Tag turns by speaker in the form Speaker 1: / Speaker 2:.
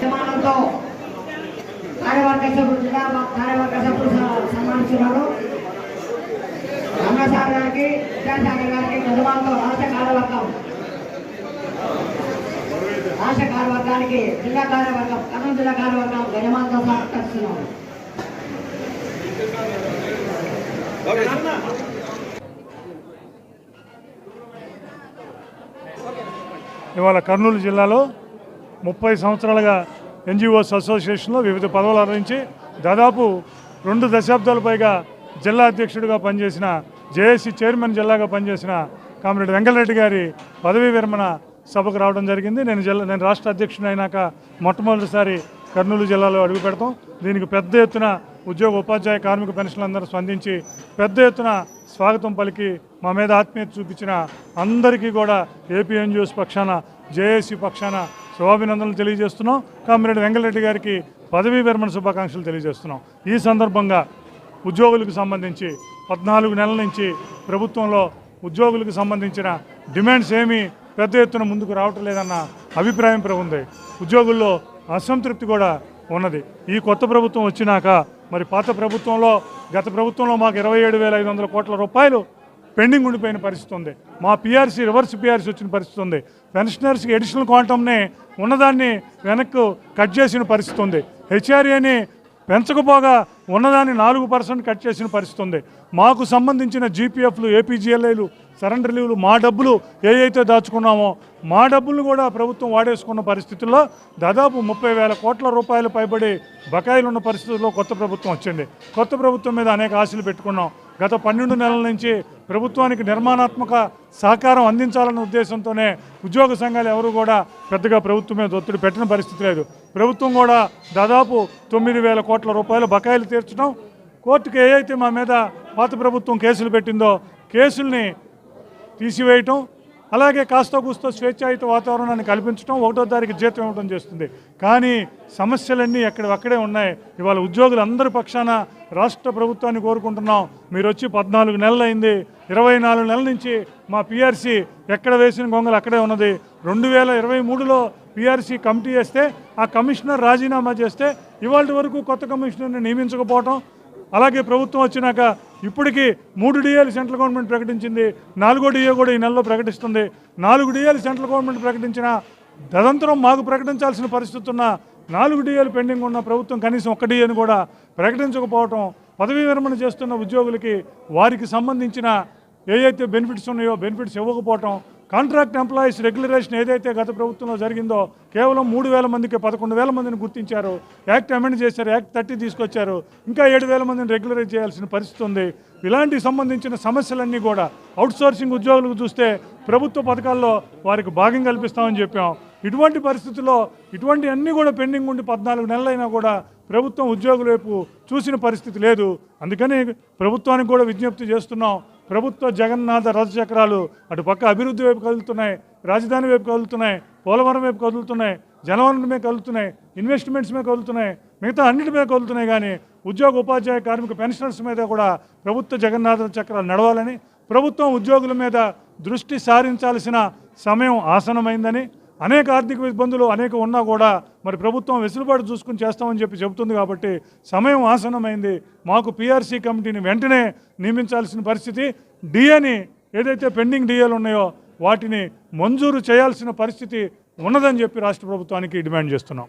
Speaker 1: నిర్మాణంతో కార్యవర్గ సభ్యులు జిల్లా కార్యవర్గ సభ్యులు సన్మానిస్తున్నారు. గారికి విద్యాసాగర్ గారికి రాష్ట్ర కార్యవర్గం. రాష్ట్ర కార్యవర్గానికి జిల్లా కార్యవర్గం కర్నూలు జిల్లా కార్యవర్గం యజమానితో
Speaker 2: ఇవాళ కర్నూలు జిల్లాలో ముప్పై సంవత్సరాలుగా ఎన్జిఓస్ అసోసియేషన్లో వివిధ పదవులు నిర్వహించి దాదాపు రెండు దశాబ్దాల పైగా జిల్లా అధ్యక్షుడిగా పనిచేసిన జేఏసీ చైర్మన్ జిల్లాగా పనిచేసిన కామరెడ్డి వెంకటరెడ్డి గారి పదవీ విరమణ సభకు రావడం జరిగింది. నేను జిల్లా నేను రాష్ట్ర అధ్యక్షుడు అయినాక మొట్టమొదటిసారి కర్నూలు జిల్లాలో అడుగు పెడతాం. దీనికి పెద్ద ఎత్తున ఉద్యోగ ఉపాధ్యాయ కార్మిక పెన్షన్లందరూ స్పందించి పెద్ద ఎత్తున స్వాగతం పలికి మా మీద ఆత్మీయత చూపించిన అందరికీ కూడా ఏపీఎన్జిఓస్ పక్షాన జేఏసీ పక్షాన శుభాభినందనలు తెలియజేస్తున్నాం. కామిరెడ్డి వెంకటరెడ్డి గారికి పదవీ విరమణ శుభాకాంక్షలు తెలియజేస్తున్నాం. ఈ సందర్భంగా ఉద్యోగులకు సంబంధించి పద్నాలుగు నెలల నుంచి ప్రభుత్వంలో ఉద్యోగులకు సంబంధించిన డిమాండ్స్ ఏమీ పెద్ద ఎత్తున ముందుకు రావటం లేదన్న అభిప్రాయం ప్ర- ఉంది. ఉద్యోగుల్లో అసంతృప్తి కూడా ఉన్నది. ఈ కొత్త ప్రభుత్వం వచ్చినాక మరి పాత ప్రభుత్వంలో గత ప్రభుత్వంలో మాకు ఇరవై ఏడు వేల ఐదు వందల కోట్ల రూపాయలు పెండింగ్ ఉండిపోయిన పరిస్థితి ఉంది. మా పిఆర్సీ రివర్స్ పిఆర్సీ వచ్చిన పరిస్థితి ఉంది. పెన్షనర్స్కి అడిషనల్ క్వాంటమ్ని ఉన్నదాన్ని వెనక్కు కట్ చేసిన పరిస్థితి ఉంది. హెచ్ఆర్ఏని పెంచకపోగా ఉన్నదాన్ని నాలుగు పర్సెంట్ కట్ చేసిన పరిస్థితి ఉంది. మాకు సంబంధించిన జీపీఎఫ్లు ఏపీజీఎల్ఐలు సరెండర్ లీవ్లు మా డబ్బులు ఏవైతే దాచుకున్నామో మా డబ్బులను కూడా ప్రభుత్వం వాడేసుకున్న పరిస్థితుల్లో దాదాపు ముప్పై వేల కోట్ల రూపాయలు పైబడి బకాయిలు ఉన్న పరిస్థితుల్లో కొత్త ప్రభుత్వం వచ్చింది. కొత్త ప్రభుత్వం మీద అనేక ఆశలు పెట్టుకున్నాం. గత పన్నెండు నెలల నుంచి ప్రభుత్వానికి నిర్మాణాత్మక సహకారం అందించాలన్న ఉద్దేశంతోనే ఉద్యోగ సంఘాలు ఎవరు కూడా పెద్దగా ప్రభుత్వం మీద ఒత్తిడి పెట్టిన పరిస్థితి లేదు. ప్రభుత్వం కూడా దాదాపు తొమ్మిది వేల కోట్ల రూపాయలు బకాయిలు తీర్చడం కోర్టుకు ఏదైతే మా మీద పాత ప్రభుత్వం కేసులు పెట్టిందో కేసుల్ని తీసివేయటం అలాగే కాస్త కూస్తో స్వేచ్ఛాయుత వాతావరణాన్ని కల్పించడం ఒకటో తారీఖు జీతం ఇవ్వడం చేస్తుంది. కానీ సమస్యలన్నీ ఎక్కడ అక్కడే ఉన్నాయి. ఇవాళ ఉద్యోగులు అందరి పక్షాన రాష్ట్ర ప్రభుత్వాన్ని కోరుకుంటున్నాం. మీరు వచ్చి పద్నాలుగు నెలలు అయింది ఇరవై నాలుగు నెలల నుంచి మా పిఆర్సీ ఎక్కడ వేసిన గొంగలు అక్కడే ఉన్నది. రెండు వేల ఇరవై మూడులో పిఆర్సీ కమిటీ వేస్తే ఆ కమిషనర్ రాజీనామా చేస్తే ఇవాళ వరకు కొత్త కమిషనర్ని నియమించకపోవటం అలాగే ప్రభుత్వం వచ్చినాక ఇప్పటికీ మూడు డిఏలు సెంట్రల్ గవర్నమెంట్ ప్రకటించింది నాలుగో డిఏ కూడా ఈ నెలలో ప్రకటిస్తుంది. నాలుగు డిఏలు సెంట్రల్ గవర్నమెంట్ ప్రకటించిన తదంతరం మాకు ప్రకటించాల్సిన పరిస్థితి ఉన్న నాలుగు డిఏలు పెండింగ్ ఉన్న ప్రభుత్వం కనీసం ఒక్క డిఏని కూడా ప్రకటించకపోవటం పదవీ విరమణ చేస్తున్న ఉద్యోగులకి వారికి సంబంధించిన ఏ అయితే బెనిఫిట్స్ ఉన్నాయో బెనిఫిట్స్ ఇవ్వకపోవటం కాంట్రాక్ట్ ఎంప్లాయీస్ రెగ్యులరేషన్ ఏదైతే గత ప్రభుత్వంలో జరిగిందో కేవలం మూడు వేల మందికి పదకొండు వేల మందిని గుర్తించారు. యాక్ట్ అమెండ్ చేశారు యాక్ట్ థర్టీ తీసుకొచ్చారు. ఇంకా ఏడు వేల మందిని రెగ్యులరైజ్ చేయాల్సిన పరిస్థితి ఉంది. ఇలాంటి సంబంధించిన సమస్యలన్నీ కూడా అవుట్సోర్సింగ్ ఉద్యోగులకు చూస్తే ప్రభుత్వ పథకాల్లో వారికి భాగం కల్పిస్తామని చెప్పాం. ఇటువంటి పరిస్థితుల్లో ఇటువంటి అన్నీ కూడా పెండింగ్ ఉండి పద్నాలుగు నెలలైనా కూడా ప్రభుత్వం ఉద్యోగుల వైపు చూసిన పరిస్థితి లేదు. అందుకని ప్రభుత్వానికి కూడా విజ్ఞప్తి చేస్తున్నాం. ప్రభుత్వ జగన్నాథ రథచక్రాలు అటు పక్క అభివృద్ధి వైపు కదులుతున్నాయి రాజధాని వైపు కదులుతున్నాయి పోలవరం వైపు కదులుతున్నాయి జలవనరుల మీద కదులుతున్నాయి ఇన్వెస్ట్మెంట్స్ మీద కదులుతున్నాయి మిగతా అన్నిటి మీద కదులుతున్నాయి కానీ ఉద్యోగ ఉపాధ్యాయ కార్మిక పెన్షనర్స్ మీద కూడా ప్రభుత్వ జగన్నాథ చక్రాలు నడవాలని ప్రభుత్వం ఉద్యోగుల మీద దృష్టి సారించాల్సిన సమయం ఆసనమైందని అనేక ఆర్థిక ఇబ్బందులు అనేక ఉన్నా కూడా మరి ప్రభుత్వం వెసులుబాటు చూసుకుని చేస్తామని చెప్పి చెబుతుంది కాబట్టి సమయం ఆసనమైంది మాకు పీఆర్సీ కమిటీని వెంటనే నియమించాల్సిన పరిస్థితి డిఏని ఏదైతే పెండింగ్ డిఏలు ఉన్నాయో వాటిని మంజూరు చేయాల్సిన పరిస్థితి ఉన్నదని చెప్పి రాష్ట్ర ప్రభుత్వానికి డిమాండ్ చేస్తున్నాం.